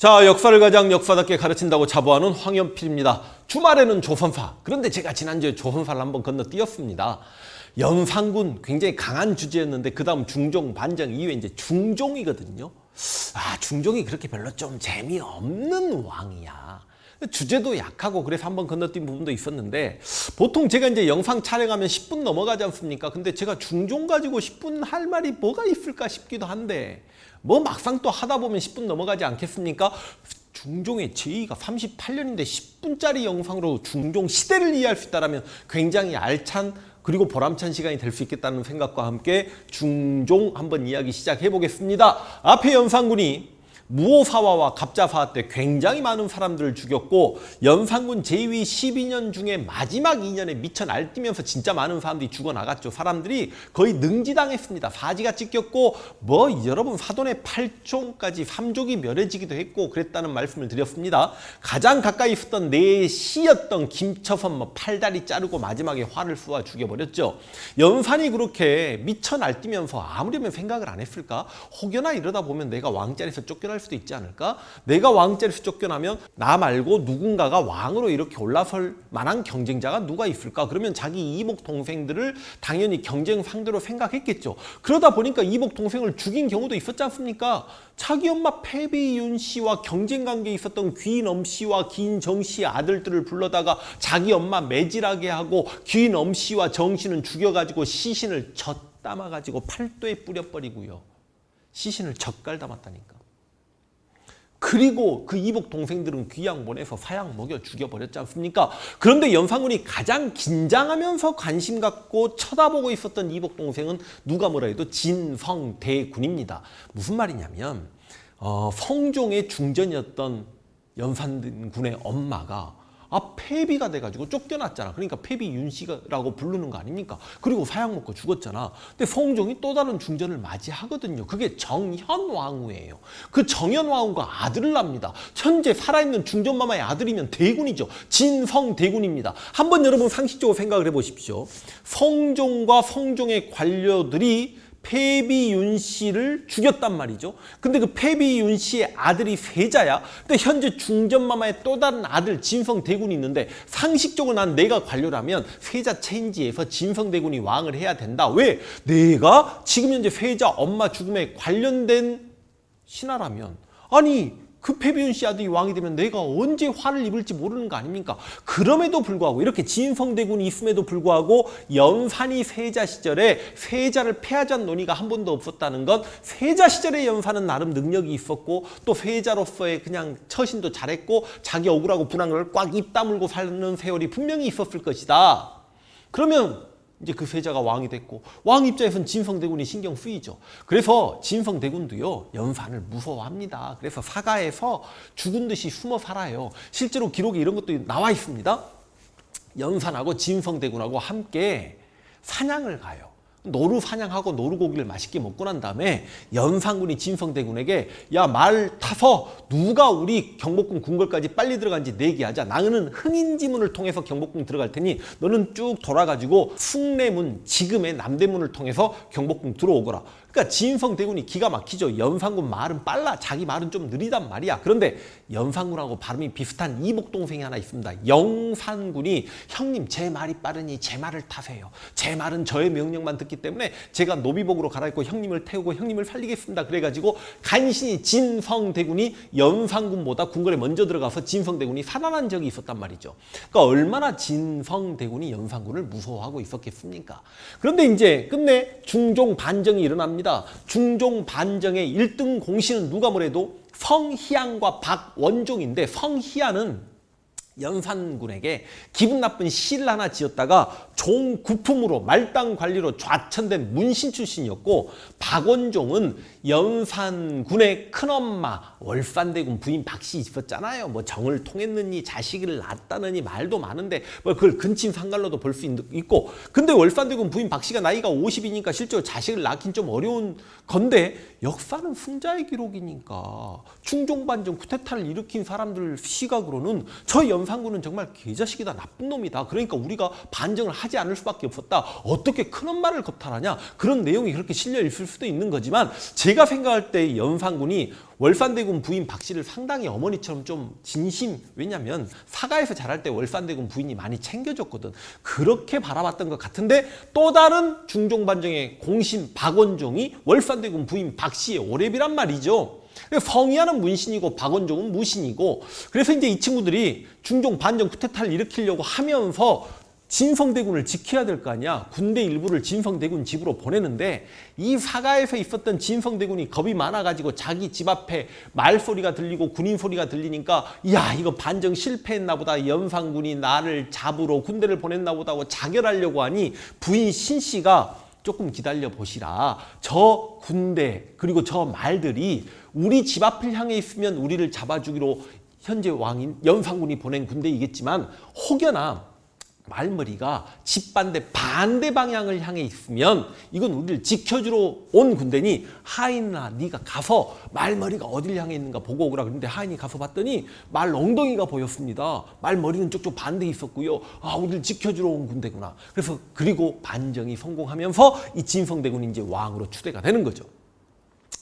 자, 역사를 가장 역사답게 가르친다고 자부하는 황현필입니다. 주말에는 조선사. 그런데 제가 지난주에 조선사를 한번 건너뛰었습니다. 연산군 굉장히 강한 주제였는데 그 다음 중종, 반정 이후에 이제 중종이거든요. 아, 중종이 그렇게 별로 좀 재미없는 왕이야. 주제도 약하고 그래서 한번 건너뛴 부분도 있었는데 보통 제가 이제 영상 촬영하면 10분 넘어가지 않습니까? 근데 제가 중종 가지고 10분 할 말이 뭐가 있을까 싶기도 한데 뭐 막상 또 하다 보면 10분 넘어가지 않겠습니까? 중종의 제의가 38년인데 10분짜리 영상으로 중종 시대를 이해할 수 있다면 굉장히 알찬 그리고 보람찬 시간이 될 수 있겠다는 생각과 함께 중종 한번 이야기 시작해 보겠습니다. 앞에 연산군이 무오사화와 갑자사화 때 굉장히 많은 사람들을 죽였고 연산군 제위 12년 중에 마지막 2년에 미쳐 날뛰면서 진짜 많은 사람들이 죽어나갔죠. 사람들이 거의 능지당했습니다. 사지가 찢겼고 뭐 여러분 사돈의 8종까지 3족이 멸해지기도 했고 그랬다는 말씀을 드렸습니다. 가장 가까이 있었던 네 시였던 김처선 뭐 팔다리 자르고 마지막에 화를 쏘아 죽여버렸죠. 연산이 그렇게 미쳐 날뛰면서 아무려면 생각을 안 했을까? 혹여나 이러다 보면 내가 왕자리에서 쫓겨날 수도 있지 않을까? 내가 왕자리에서 쫓겨나면 나 말고 누군가가 왕으로 이렇게 올라설 만한 경쟁자가 누가 있을까? 그러면 자기 이복 동생들을 당연히 경쟁 상대로 생각했겠죠. 그러다 보니까 이복 동생을 죽인 경우도 있었지 않습니까? 자기 엄마 패비윤 씨와 경쟁 관계에 있었던 귀인엄 씨와 귀인정 씨의 아들들을 불러다가 자기 엄마 매질하게 하고 귀인엄 씨와 정 씨는 죽여가지고 시신을 젖 담아가지고 팔도에 뿌려버리고요. 시신을 젓갈 담았다니까. 그리고 그 이복 동생들은 귀양 보내서 사양 먹여 죽여버렸지 않습니까? 그런데 연산군이 가장 긴장하면서 관심 갖고 쳐다보고 있었던 이복 동생은 누가 뭐라 해도 진성대군입니다. 무슨 말이냐면 어, 성종의 중전이었던 연산군의 엄마가 아 폐비가 돼가지고 쫓겨났잖아. 그러니까 폐비 윤씨라고 부르는 거 아닙니까? 그리고 사약 먹고 죽었잖아. 근데 성종이 또 다른 중전을 맞이하거든요. 그게 정현왕후예요. 그 정현왕후가 아들을 낳습니다. 현재 살아있는 중전마마의 아들이면 대군이죠. 진성대군입니다. 한번 여러분 상식적으로 생각을 해보십시오. 성종과 성종의 관료들이 폐비윤 씨를 죽였단 말이죠. 근데 그 폐비윤 씨의 아들이 세자야. 근데 현재 중전마마의 또 다른 아들 진성대군이 있는데 상식적으로 난 내가 관료라면 세자 체인지에서 진성대군이 왕을 해야 된다. 왜? 내가 지금 현재 세자 엄마 죽음에 관련된 신하라면 아니 그 패비윤 씨 아들이 왕이 되면 내가 언제 화를 입을지 모르는 거 아닙니까? 그럼에도 불구하고 이렇게 진성대군이 있음에도 불구하고 연산이 세자 시절에 세자를 패하자는 논의가 한 번도 없었다는 건 세자 시절의 연산은 나름 능력이 있었고 또 세자로서의 그냥 처신도 잘했고 자기 억울하고 분한 걸 꽉 입 다물고 사는 세월이 분명히 있었을 것이다. 그러면 이제 그 세자가 왕이 됐고 왕 입장에서는 진성대군이 신경 쓰이죠. 그래서 진성대군도요 연산을 무서워합니다. 그래서 사가에서 죽은 듯이 숨어 살아요. 실제로 기록에 이런 것도 나와 있습니다. 연산하고 진성대군하고 함께 사냥을 가요. 노루 사냥하고 노루 고기를 맛있게 먹고 난 다음에 연산군이 진성대군에게 야 말 타서 누가 우리 경복궁 궁궐까지 빨리 들어간지 내기하자. 나는 흥인지문을 통해서 경복궁 들어갈 테니 너는 쭉 돌아가지고 숭례문 지금의 남대문을 통해서 경복궁 들어오거라. 그러니까 진성대군이 기가 막히죠. 연산군 말은 빨라. 자기 말은 좀 느리단 말이야. 그런데 연산군하고 발음이 비슷한 이복 동생이 하나 있습니다. 영산군이 형님 제 말이 빠르니 제 말을 타세요. 제 말은 저의 명령만 듣기 때문에 제가 노비복으로 갈아입고 형님을 태우고 형님을 살리겠습니다. 그래가지고 간신히 진성대군이 연산군보다 궁궐에 먼저 들어가서 진성대군이 살아난 적이 있었단 말이죠. 그러니까 얼마나 진성대군이 연산군을 무서워하고 있었겠습니까? 그런데 이제 끝내 중종 반정이 일어납니다. 중종 반정의 1등 공신은 누가 뭐래도 성희안과 박원종인데 성희안은 연산군에게 기분 나쁜 시를 하나 지었다가 종구품으로 말당 관리로 좌천된 문신 출신이었고 박원종은 연산군의 큰엄마 월산대군 부인 박씨 있었잖아요. 뭐 정을 통했느니 자식을 낳았다느니 말도 많은데 뭐 그걸 근친 상갈로도 볼 수 있고 근데 월산대군 부인 박씨가 나이가 50이니까 실제로 자식을 낳긴 좀 어려운 건데 역사는 승자의 기록이니까 충종반정 쿠데타를 일으킨 사람들 시각으로는 저 연산군은 정말 개자식이다 나쁜 놈이다. 그러니까 우리가 반정을 하지 하지 않을 수밖에 없었다. 어떻게 큰 엄마를 겁탈하냐? 그런 내용이 그렇게 실려 있을 수도 있는 거지만 제가 생각할 때 연산군이 월산대군 부인 박 씨를 상당히 어머니처럼 좀 진심 왜냐면 사가에서 자랄 때 월산대군 부인이 많이 챙겨줬거든 그렇게 바라봤던 것 같은데 또 다른 중종반정의 공신 박원종이 월산대군 부인 박 씨의 오랩이란 말이죠 성희아는 문신이고 박원종은 무신이고 그래서 이제 이 친구들이 중종 반정 쿠데타를 일으키려고 하면서 진성대군을 지켜야 될 거 아니야. 군대 일부를 진성대군 집으로 보내는데 이 사가에서 있었던 진성대군이 겁이 많아가지고 자기 집 앞에 말소리가 들리고 군인 소리가 들리니까 야 이거 반정 실패했나 보다. 연산군이 나를 잡으러 군대를 보냈나 보다 하고 자결하려고 하니 부인 신씨가 조금 기다려 보시라. 저 군대 그리고 저 말들이 우리 집 앞을 향해 있으면 우리를 잡아주기로 현재 왕인 연산군이 보낸 군대이겠지만 혹여나 말머리가 집반대 반대 방향을 향해 있으면 이건 우리를 지켜주러 온 군대니 하인아 네가 가서 말머리가 어딜 향해 있는가 보고 오거라 그런데 하인이 가서 봤더니 말 엉덩이가 보였습니다. 말머리는 쪽쪽 반대에 있었고요. 아 우리를 지켜주러 온 군대구나. 그래서 그리고 반정이 성공하면서 이 진성대군이 이제 왕으로 추대가 되는 거죠.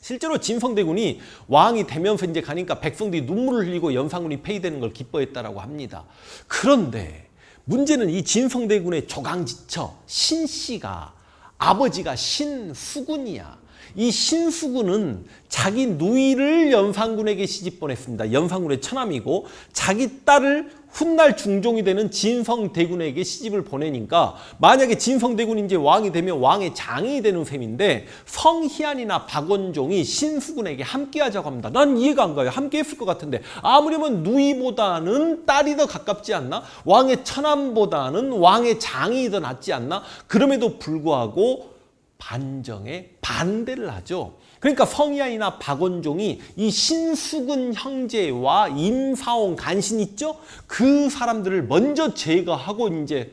실제로 진성대군이 왕이 되면서 이제 가니까 백성들이 눈물을 흘리고 연산군이 폐위되는 걸 기뻐했다라고 합니다. 그런데 문제는 이 진성대군의 조강지처 신씨가 아버지가 신수군이야. 이 신수군은 자기 누이를 연산군에게 시집 보냈습니다. 연산군의 처남이고 자기 딸을 훗날 중종이 되는 진성대군에게 시집을 보내니까 만약에 진성대군이 이제 왕이 되면 왕의 장이 되는 셈인데 성희안이나 박원종이 신수군에게 함께 하자고 합니다. 난 이해가 안 가요. 함께 했을 것 같은데 아무리면 누이보다는 딸이 더 가깝지 않나? 왕의 처남보다는 왕의 장이 더 낫지 않나? 그럼에도 불구하고 반정에 반대를 하죠. 그러니까 성희안이나 박원종이 이 신수근 형제와 임사홍 간신 있죠? 그 사람들을 먼저 제거하고 이제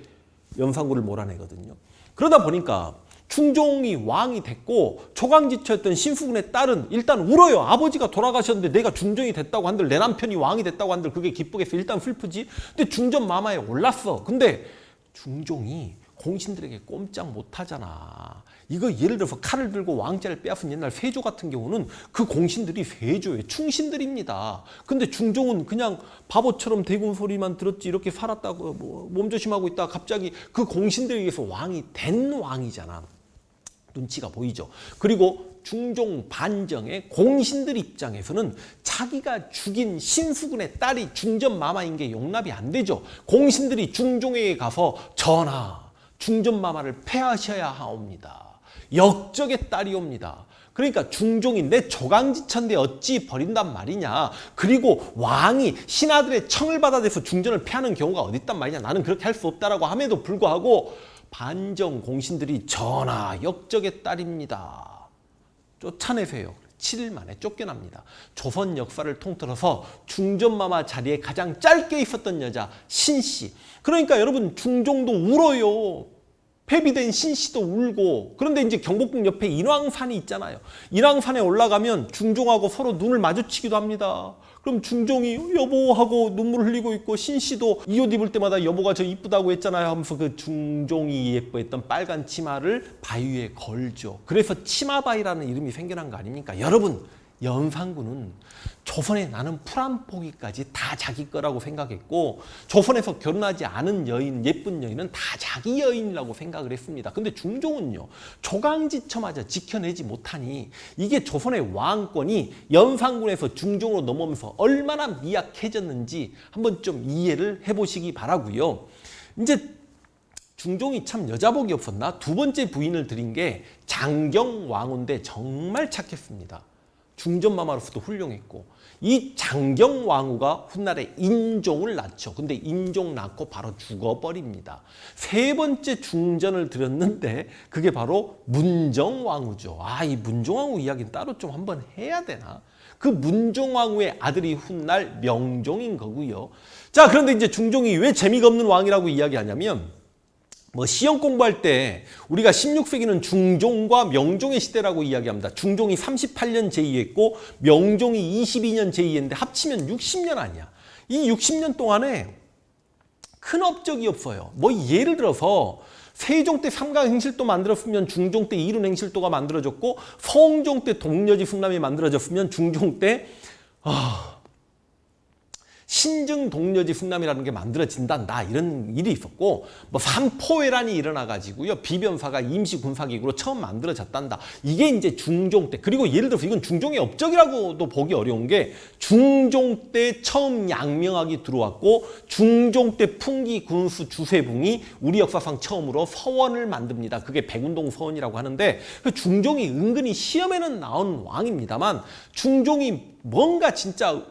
연산군을 몰아내거든요. 그러다 보니까 충종이 왕이 됐고 조강지처였던 신수군의 딸은 일단 울어요. 아버지가 돌아가셨는데 내가 중종이 됐다고 한들 내 남편이 왕이 됐다고 한들 그게 기쁘겠어. 일단 슬프지. 근데 중전 마마에 올랐어. 근데 중종이 공신들에게 꼼짝 못하잖아. 이거 예를 들어서 칼을 들고 왕자를 빼앗은 옛날 세조 같은 경우는 그 공신들이 세조의 충신들입니다. 근데 중종은 그냥 바보처럼 대군 소리만 들었지 이렇게 살았다고 뭐 몸조심하고 있다 갑자기 그 공신들에 의해서 왕이 된 왕이잖아. 눈치가 보이죠. 그리고 중종 반정의 공신들 입장에서는 자기가 죽인 신수군의 딸이 중전 마마인 게 용납이 안 되죠. 공신들이 중종에게 가서 전하 중전마마를 폐하셔야 하옵니다. 역적의 딸이옵니다. 그러니까 중종이 내 조강지천데 어찌 버린단 말이냐. 그리고 왕이 신하들의 청을 받아대서 중전을 폐하는 경우가 어디 있단 말이냐. 나는 그렇게 할 수 없다라고 함에도 불구하고 반정 공신들이 전하 역적의 딸입니다. 쫓아내세요. 7일 만에 쫓겨납니다. 조선 역사를 통틀어서 중전마마 자리에 가장 짧게 있었던 여자 신씨. 그러니까 여러분 중종도 울어요. 폐비된 신씨도 울고 그런데 이제 경복궁 옆에 인왕산이 있잖아요. 인왕산에 올라가면 중종하고 서로 눈을 마주치기도 합니다. 그럼 중종이 여보 하고 눈물 흘리고 있고 신씨도 이 옷 입을 때마다 여보가 저 이쁘다고 했잖아요 하면서 그 중종이 예뻐했던 빨간 치마를 바위에 걸죠. 그래서 치마바위라는 이름이 생겨난 거 아닙니까? 여러분 연산군은 조선에 나는 풀한 포기까지 다 자기 거라고 생각했고 조선에서 결혼하지 않은 여인, 예쁜 여인은 다 자기 여인이라고 생각을 했습니다. 근데 중종은요. 조강지처마저 지켜내지 못하니 이게 조선의 왕권이 연산군에서 중종으로 넘어오면서 얼마나 미약해졌는지 한번 좀 이해를 해보시기 바라고요. 이제 중종이 참 여자복이 없었나? 두 번째 부인을 드린 게 장경 왕후인데 정말 착했습니다. 중전마마로서도 훌륭했고 이 장경 왕후가 훗날에 인종을 낳죠. 근데 인종 낳고 바로 죽어버립니다. 세 번째 중전을 드렸는데 그게 바로 문정 왕후죠. 아, 이 문정 왕후 이야기는 따로 좀 한번 해야 되나? 그 문종 왕후의 아들이 훗날 명종인 거고요. 자, 그런데 이제 중종이 왜 재미가 없는 왕이라고 이야기하냐면 뭐 시험 공부할 때 우리가 16세기는 중종과 명종의 시대라고 이야기합니다. 중종이 38년 제위했고 명종이 22년 제위했는데 합치면 60년 아니야. 이 60년 동안에 큰 업적이 없어요. 뭐 예를 들어서 세종 때 삼강 행실도 만들었으면 중종 때 이륜 행실도가 만들어졌고 성종 때 동려지 풍람이 만들어졌으면 중종 때 아, 신증 동려지 풍람이라는 게 만들어진단다. 이런 일이 있었고 뭐 삼포회란이 일어나 가지고요. 비변사가 임시 군사기구로 처음 만들어졌단다. 이게 이제 중종 때. 그리고 예를 들어서 이건 중종의 업적이라고도 보기 어려운 게 중종 때 처음 양명학이 들어왔고 중종 때 풍기 군수 주세붕이 우리 역사상 처음으로 서원을 만듭니다. 그게 백운동 서원이라고 하는데 그 중종이 은근히 시험에는 나온 왕입니다만 중종이 뭔가 진짜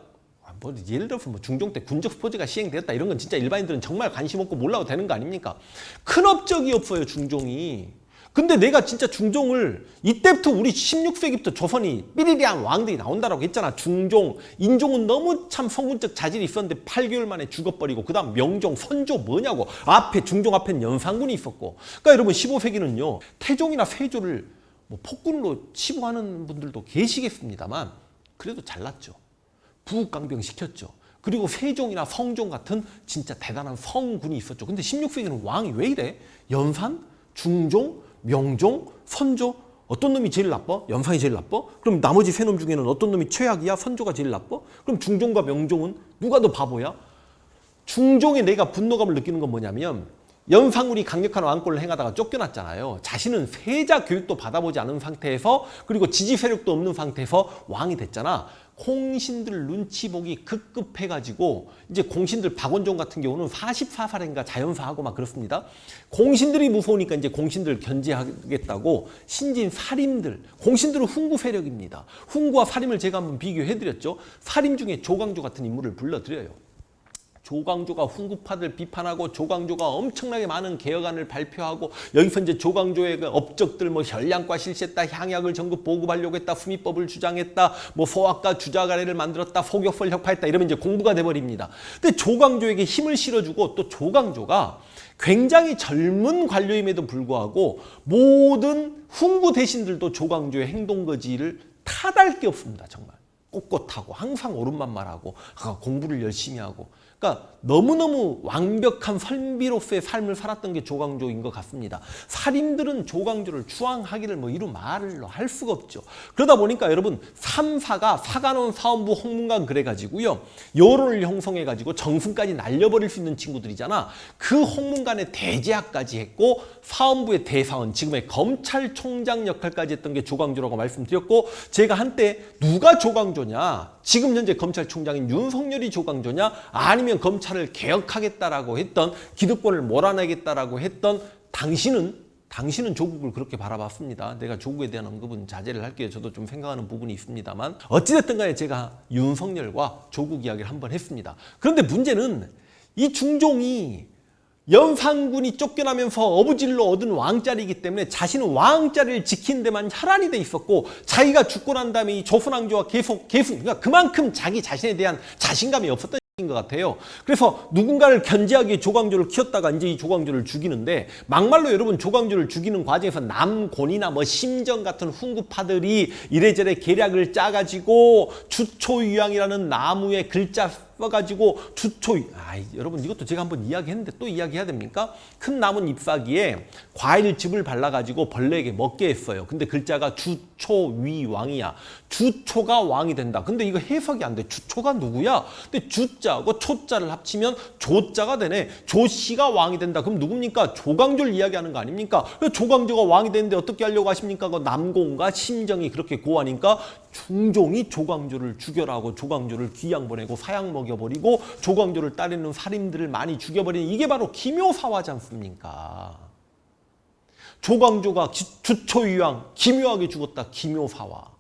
뭐 예를 들어서 뭐 중종 때 군적 스포츠가 시행되었다 이런 건 진짜 일반인들은 정말 관심 없고 몰라도 되는 거 아닙니까? 큰 업적이 없어요 중종이. 근데 내가 진짜 중종을 이때부터 우리 16세기부터 조선이 삐리리한 왕들이 나온다라고 했잖아. 중종, 인종은 너무 참 성군적 자질이 있었는데 8개월 만에 죽어버리고 그 다음 명종, 선조 뭐냐고 앞에 중종 앞엔 연산군이 있었고. 그러니까 여러분 15세기는요 태종이나 세조를 뭐 폭군으로 치부하는 분들도 계시겠습니다만 그래도 잘났죠. 부국강병 시켰죠. 그리고 세종이나 성종 같은 진짜 대단한 성군이 있었죠. 근데 16세기는 왕이 왜 이래? 연산, 중종, 명종, 선조 어떤 놈이 제일 나빠? 연산이 제일 나빠? 그럼 나머지 세 놈 중에는 어떤 놈이 최악이야? 선조가 제일 나빠? 그럼 중종과 명종은 누가 더 바보야? 중종에 내가 분노감을 느끼는 건 뭐냐면 연상군이 강력한 왕권을 행하다가 쫓겨났잖아요. 자신은 세자 교육도 받아보지 않은 상태에서 그리고 지지 세력도 없는 상태에서 왕이 됐잖아. 공신들 눈치 보기 급급해가지고 이제 공신들 박원종 같은 경우는 44살인가 자연사하고 막 그렇습니다. 공신들이 무서우니까 이제 공신들 견제하겠다고 신진 사림들, 공신들은 훈구 세력입니다. 훈구와 사림을 제가 한번 비교해드렸죠. 사림 중에 조광조 같은 인물을 불러드려요. 조광조가 훈구파들 비판하고 조광조가 엄청나게 많은 개혁안을 발표하고 여기서 이제 조광조의 그 업적들 뭐 혈량과 실시했다 향약을 전국 보급하려고 했다 후미법을 주장했다 뭐 소학과 주자가래를 만들었다 소격설 혁파했다 이러면 이제 공부가 돼버립니다. 근데 조광조에게 힘을 실어주고 또 조광조가 굉장히 젊은 관료임에도 불구하고 모든 훈구 대신들도 조광조의 행동 거지를 타달 게 없습니다 정말 꼿꼿하고 항상 옳은만 말하고 아, 공부를 열심히 하고 그러니까 너무너무 완벽한 선비로서의 삶을 살았던 게 조광조인 것 같습니다. 살인들은 조광조를 추앙하기를 뭐 이루 말을 할 수가 없죠. 그러다 보니까 여러분 삼사가 사관원 사원부 홍문관 그래가지고요 여론을 형성해가지고 정승까지 날려버릴 수 있는 친구들이잖아. 그 홍문관의 대제학까지 했고 사원부의 대사원 지금의 검찰총장 역할까지 했던 게 조광조라고 말씀드렸고 제가 한때 누가 조광조냐 지금 현재 검찰총장인 윤석열이 조광조냐 아니면 검찰을 개혁하겠다라고 했던 기득권을 몰아내겠다라고 했던 당신은 당신은 조국을 그렇게 바라봤습니다. 내가 조국에 대한 언급은 자제를 할게요. 저도 좀 생각하는 부분이 있습니다만 어찌됐든 간에 제가 윤석열과 조국 이야기를 한번 했습니다. 그런데 문제는 이 중종이 연산군이 쫓겨나면서 어부질로 얻은 왕자리이기 때문에 자신은 왕자리를 지킨 데만 혈안이 돼 있었고 자기가 죽고 난 다음에 이 조선왕조와 계속 계속 그러니까 그만큼 자기 자신에 대한 자신감이 없었던 것 같아요. 그래서 누군가를 견제하기 위해 조광조를 키웠다가 이제 이 조광조를 죽이는데 막말로 여러분 조광조를 죽이는 과정에서 남곤이나 뭐 심정 같은 훈구파들이 이래저래 계략을 짜가지고 주초유양이라는 나무의 글자 써가지고 주초 아 여러분 이것도 제가 한번 이야기했는데 또 이야기해야 됩니까? 큰 나무 잎사귀에 과일즙을 발라가지고 벌레에게 먹게 했어요. 근데 글자가 주초위 왕이야. 주초가 왕이 된다. 근데 이거 해석이 안 돼. 주초가 누구야? 근데 주자하고 초자를 합치면 조자가 되네. 조씨가 왕이 된다. 그럼 누굽니까? 조광조를 이야기하는 거 아닙니까? 조광조가 왕이 되는데 어떻게 하려고 하십니까? 그 남공과 심정이 그렇게 고하니까 중종이 조광조를 죽여라고 조광조를 귀양 보내고 사양 먹여버리고 조광조를 따르는 살인들을 많이 죽여버리는 이게 바로 기묘사화지 않습니까? 조광조가 주초유양 기묘하게 죽었다 기묘사화.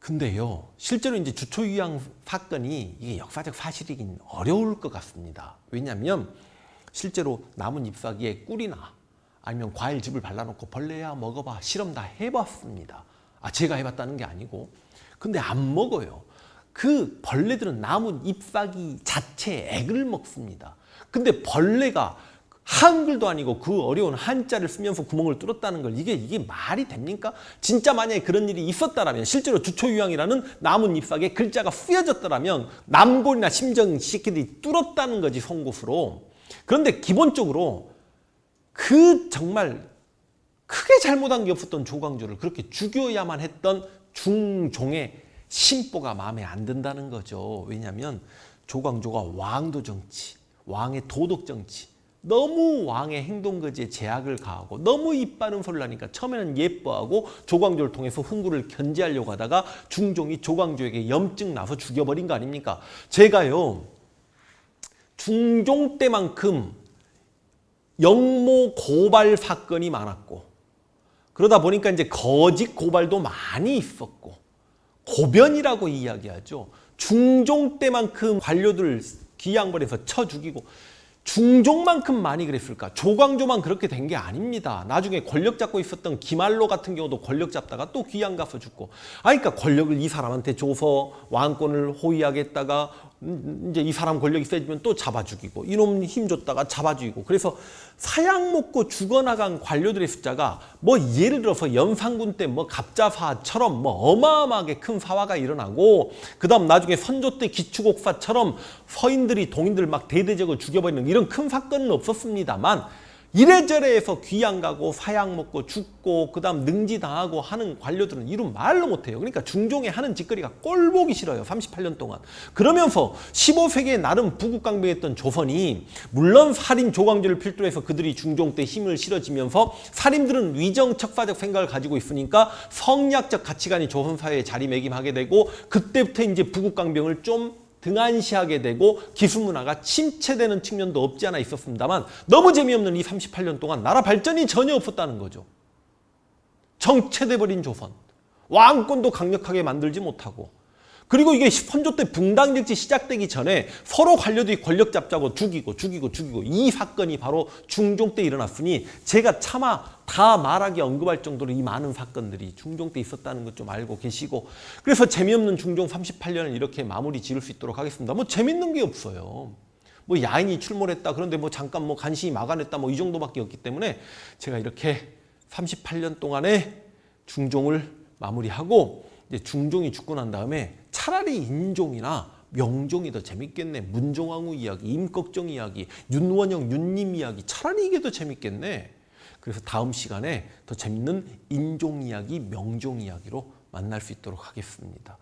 근데요 실제로 이제 주초유양 사건이 이게 역사적 사실이긴 어려울 것 같습니다. 왜냐하면 실제로 남은 잎사귀에 꿀이나 아니면 과일즙을 발라놓고 벌레야 먹어봐 실험 다 해봤습니다. 아 제가 해봤다는 게 아니고 근데 안 먹어요. 그 벌레들은 남은 잎사귀 자체에 액을 먹습니다. 근데 벌레가 한글도 아니고 그 어려운 한자를 쓰면서 구멍을 뚫었다는 걸 이게 이게 말이 됩니까? 진짜 만약에 그런 일이 있었다라면 실제로 주초유양이라는 남은 잎사귀에 글자가 쓰여졌더라면 남골이나 심정 시끼들이 뚫었다는 거지 송곳으로. 그런데 기본적으로 그 정말 크게 잘못한 게 없었던 조광조를 그렇게 죽여야만 했던 중종의 심보가 마음에 안 든다는 거죠. 왜냐하면 조광조가 왕도 정치, 왕의 도덕 정치, 너무 왕의 행동거지에 제약을 가하고 너무 입 바른 소리를 하니까 처음에는 예뻐하고 조광조를 통해서 흥구를 견제하려고 하다가 중종이 조광조에게 염증 나서 죽여버린 거 아닙니까? 제가요 중종 때만큼 영모 고발 사건이 많았고 그러다 보니까 이제 거짓 고발도 많이 있었고 고변이라고 이야기하죠. 중종 때만큼 관료들 귀양벌에서 쳐 죽이고 중종만큼 많이 그랬을까? 조광조만 그렇게 된 게 아닙니다. 나중에 권력 잡고 있었던 기말로 같은 경우도 권력 잡다가 또 귀양 가서 죽고. 아, 그러니까 권력을 이 사람한테 줘서 왕권을 호위하겠다가 음, 이제 이 사람 권력이 세지면 또 잡아 죽이고 이놈 힘 줬다가 잡아 죽이고. 그래서 사약 먹고 죽어나간 관료들의 숫자가 뭐 예를 들어서 연산군 때 뭐 갑자사처럼 뭐 어마어마하게 큰 사화가 일어나고 그 다음 나중에 선조 때 기축옥사처럼 서인들이 동인들 막 대대적으로 죽여버리는 이런 큰 사건은 없었습니다만 이래저래 해서 귀양 가고 사약 먹고 죽고 그 다음 능지 당하고 하는 관료들은 이름 말로 못해요. 그러니까 중종의 하는 짓거리가 꼴 보기 싫어요. 38년 동안. 그러면서 15세기에 나름 부국강병했던 조선이 물론 살인 조광조를 필두로 해서 그들이 중종 때 힘을 실어지면서 살인들은 위정 척사적 생각을 가지고 있으니까 성리학적 가치관이 조선 사회에 자리매김하게 되고 그때부터 이제 부국강병을 좀 등한시하게 되고 기술 문화가 침체되는 측면도 없지 않아 있었습니다만 너무 재미없는 이 38년 동안 나라 발전이 전혀 없었다는 거죠. 정체돼 버린 조선. 왕권도 강력하게 만들지 못하고 그리고 이게 선조 때 붕당정치 시작되기 전에 서로 관료들이 권력 잡자고 죽이고 죽이고 죽이고 이 사건이 바로 중종 때 일어났으니 제가 차마 다 말하기 언급할 정도로 이 많은 사건들이 중종 때 있었다는 것 좀 알고 계시고 그래서 재미없는 중종 38년을 이렇게 마무리 지을 수 있도록 하겠습니다. 뭐 재밌는 게 없어요. 뭐 야인이 출몰했다 그런데 뭐 잠깐 뭐 간신히 막아냈다 뭐 이 정도밖에 없기 때문에 제가 이렇게 38년 동안의 중종을 마무리하고 이제 중종이 죽고 난 다음에 차라리 인종이나 명종이 더 재밌겠네. 문종왕후 이야기, 임꺽정 이야기, 윤원영, 윤님 이야기 차라리 이게 더 재밌겠네. 그래서 다음 시간에 더 재밌는 인종 이야기, 명종 이야기로 만날 수 있도록 하겠습니다.